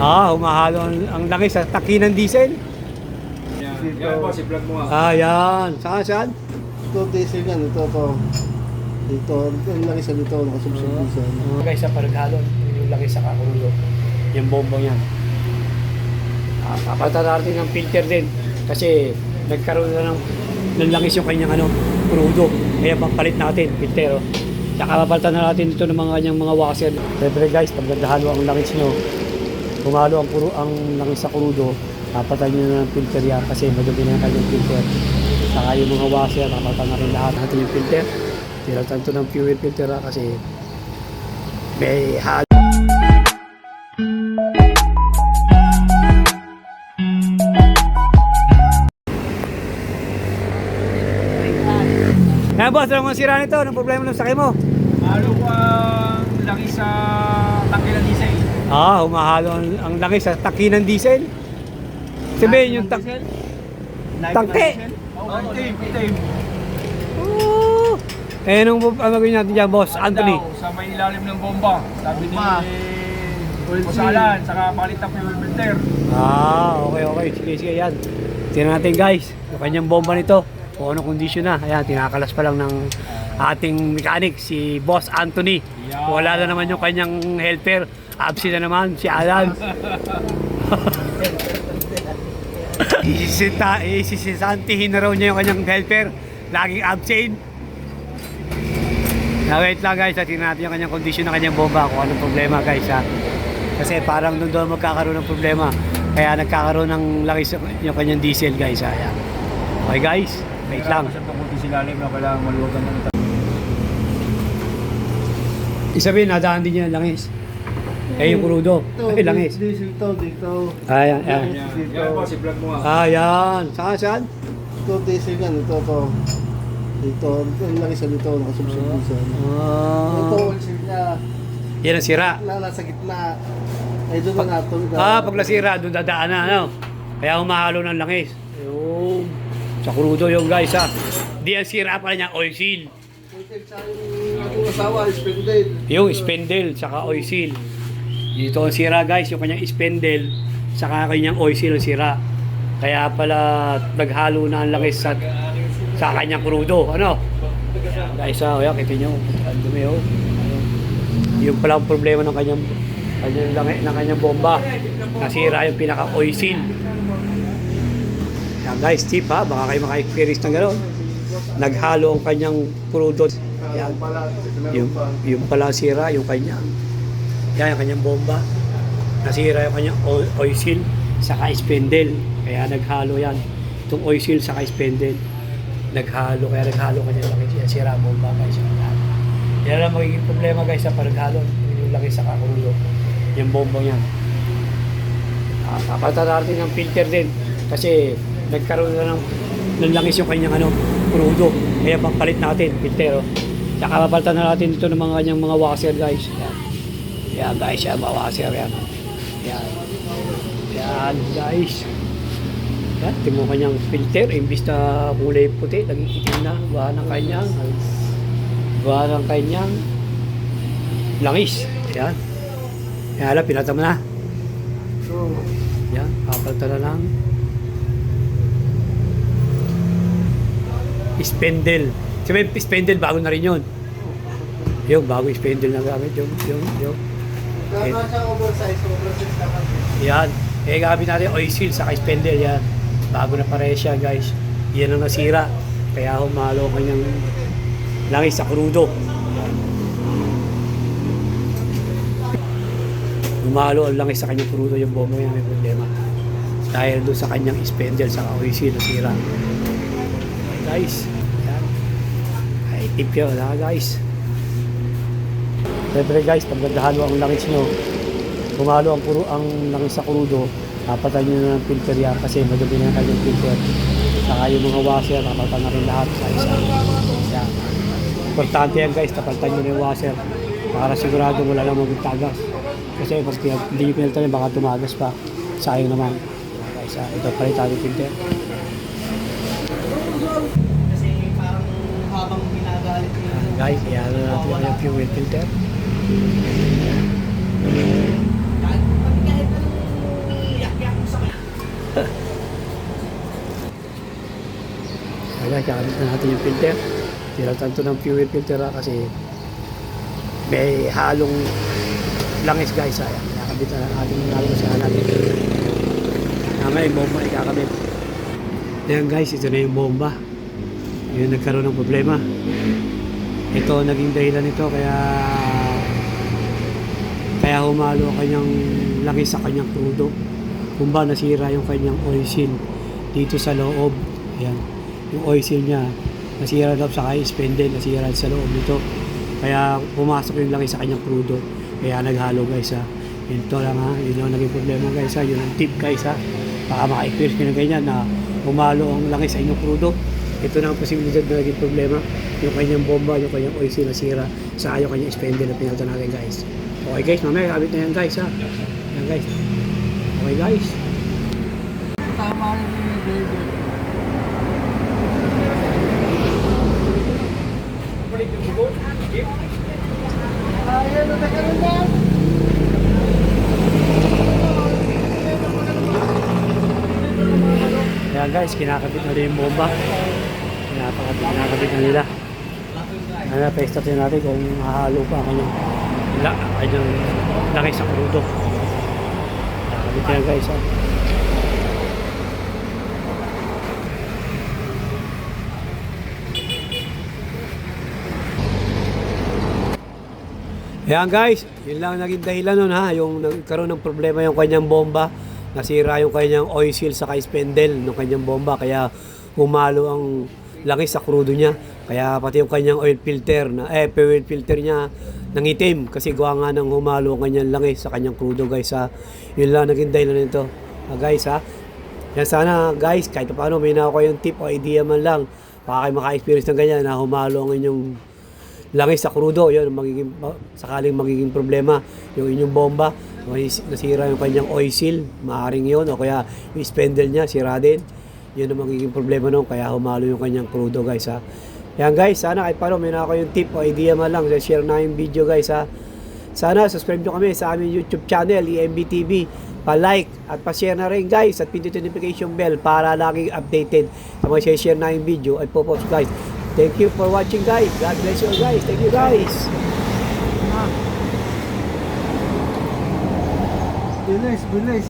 Ah, humahalo ang, ang langis sa taki ng diesel. Yan, yan boss, i-vlog mo nga. Ah, yan. Saan, saan? Ito, diesel yan. Ito, ito. Dito, ang laki sa dito, nakasubsub sa Uh, guys, sa panaghalo, yung langis sa kakulo. Yung bombong yan. Ah, papalitan natin ng filter din. Kasi nagkaroon na ng, ng langis yung kanyang ano, crudo. Kaya papalit natin, filter. Oh. Tsaka papalitan na natin ito ng mga kanyang mga washer. Siyempre guys, pag naghalo ang langis nyo, kung halo ang, puro, ang langis sa crudo, papalitan nyo na ng filter yan kasi madumi na yung kanyang filter. Saka yung mga washer, papalitan na rin lahat natin yung filter. Tinatan to ng fuel filter ha, kasi may halo. Eh boss, ano ang sira nito? Anong problema ng sakay mo? Halo ko ang langis sa tangke ng diesel. Ah, humahalo ang, ang langis sa taki ng diesel. Sabihin yung tak... Tangke! Oo, itim, itim. Oh. Eh, nung ano gawin natin dyan, boss? Anthony. Daw, sa may ilalim ng bomba. Sabi ni. Kusalan, saka palit ng fuel filter. Ah, okay, okay. Sige, sige, yan. Tingnan natin guys, yung kanyang bomba nito. Kung anong kondisyon na. Ayan, tinakalas pa lang ng ating mechanic, si Boss Anthony. Wala na naman yung kanyang helper. Absent na naman, si Alan. Isisita, isisisantihin na raw niya yung kanyang helper. Laging absent. Na wait lang guys, at tingnan natin yung kanyang kondisyon ng kanyang bomba. Kung anong problema guys ha. Kasi parang doon doon magkakaroon ng problema. Kaya nagkakaroon ng langis yung kanyang diesel guys. ha. Ayan. Okay guys, wait lang. Kasi na kailangan maluwagan ng Isabihin, nadaan din niya langis. Eh, yung krudo. Ito, Ay, langis. diesel to, dito. Ayan, ayan. Yan, yan boss, i-vlog mo nga. Ah, yan. Saan, saan? Ito, diesel yan. Ito, ito. Dito, ang laki sa dito, nakasubsub sa Ito, Ah, oil seal niya. yan ang sira. Na, nasa gitna. Ay, doon na nato. Ah, pag nasira, doon dadaan na, ano? Kaya humahalo ng langis. Yung sa krudo yung guys, ha. Di ang sira pala niya, oil seal. Sa yung spindle. Yung spindle, saka oil seal. Dito ang sira guys, yung kanyang spindle, saka kanyang oil seal sira. Kaya pala naghalo na ang langis sa, sa kanyang krudo. Ano? Guys, ah, oh, yan, kita nyo. Ang dumi, oh. Yung pala ang problema ng kanyang kanyang langis, ng kanyang bomba. Nasira yung pinaka oil seal. Yan guys, tip ha, baka kayo maka-experience ng gano'n. Naghalo ang kanyang krudo. Yan. Yung, yung pala sira, yung kanya. Yan, yung kanyang bomba. Nasira yung kanyang oil, seal, saka spindle. Kaya naghalo yan. Itong oil seal, saka spindle. Naghalo, kaya naghalo kanya lang yan. Sira ang bomba guys. Yan. Ang magiging problema guys sa panaghalo. Yung langis sa kakulo. Yung bomba yan. Ah, papalitan natin ng filter din. Kasi nagkaroon na ng, ng langis yung kanyang ano, crudo. Kaya papalit natin, filter. Oh. Tsaka papalitan na natin ito ng mga kanyang mga washer guys. Yan. Yan guys, yan mga washer yan. Yan. Yan guys. Yan, timo kanyang filter. Imbis na kulay puti, naging itim na. Gawa ng kanyang. Gawa ng kanyang langis. Yan. Yan, alam, pinata mo na. Yan, papalitan na lang. Spindle. Sabi, spindle, bago na rin yun. Yung bago spindle na gamit, yung, yung, yung. Kaya siya oversize, oversize na kasi. Yan. Eh, gamit natin oil seal sa spindle, yan. Bago na pare siya, guys. Yan ang nasira. Kaya humalo kanyang langis sa krudo. Humalo ang langis sa kanyang krudo yung bomba yan, may problema. Dahil doon sa kanyang spindle sa oil seal nasira. Guys, yan. Ay, tip yun, ha, guys. Siyempre guys, pag naghalo ang langis nyo, Kumalo ang puro ang langis sa krudo, papatan nyo na ng filter yan kasi madumi na kanyang filter. Saka yung mga washer, papatan na rin lahat sa isa. Yan. Importante yan guys, tapaltan nyo na yung washer para sigurado wala lang magtagas. Kasi pag hindi nyo pinalitan yan, baka tumagas pa. Sayang naman. Guys, ah, ito palitan yung filter. Kasi parang habang ginagalit niya. Yan, guys, iyan na natin yung fuel filter. Ayan, kakamit na natin yung filter. Tinatanto ng fuel filter kasi may halong langis guys. Ayan, kakamit na natin yung halong sa natin. Tama yung bomba, ikakamit. Ayan guys, ito na yung bomba. Yun nagkaroon ng problema. Ito, naging dahilan nito kaya kaya humalo ang kanyang langis sa kanyang krudo. Kung ba nasira yung kanyang oil seal dito sa loob. Ayan. Yung oil niya nasira daw sa kaya spindle, nasira sa loob nito. Kaya pumasok yung langis sa kanyang krudo. Kaya naghalo guys ha. Ito lang ha. Yun ang naging problema guys ha. Yun ang tip guys ha. Baka maka-experience nyo na ganyan na humalo ang langis sa inyong krudo. Ito na ang posibilidad na naging problema. Yung kanyang bomba, yung kanyang oil seal nasira sa yung kanyang spindle na pinalta natin guys. Okay guys, mamaya kabit na yan guys ha. Yan guys. Okay guys. Tama rin yung David. Ayan, natakaroon na. Yan guys, kinakabit na rin yung bomba. Kinakabit, kinakabit na nila. Ano, din natin kung hahalo pa kanyang la, kanyang langis sa krudo. Kinakabit na guys ha. Ayan guys, yun lang naging dahilan nun ha, yung nagkaroon ng problema yung kanyang bomba. Nasira yung kanyang oil seal sa spindle ng kanyang bomba kaya humalo ang langis sa krudo niya. Kaya pati yung kanyang oil filter na eh fuel filter niya nangitim kasi gawa nga ng humalo ang kanyang langis sa kanyang krudo guys ha. Yun lang naging dahilan nito. Ah, guys ha. Yan sana guys, kahit paano may nakuha yung tip o idea man lang. Baka kayo maka-experience ng ganyan na humalo ang inyong langis sa krudo, yun, magiging, sakaling magiging problema, yung inyong bomba, nasira yung kanyang oil seal, maaaring yun, o kaya yung spindle niya, sira din, yun ang magiging problema nun, kaya humalo yung kanyang krudo guys ha. Yan guys, sana kahit paano may nakakuha yung tip o idea man lang, share na yung video guys ha. Sana subscribe nyo kami sa aming YouTube channel, EMBTV. Pa-like at pa-share na rin guys at pindutin yung notification bell para laging updated sa mga share na yung video at po-post guys. Thank you for watching guys. God bless you guys. Thank you guys. Bilis, bilis.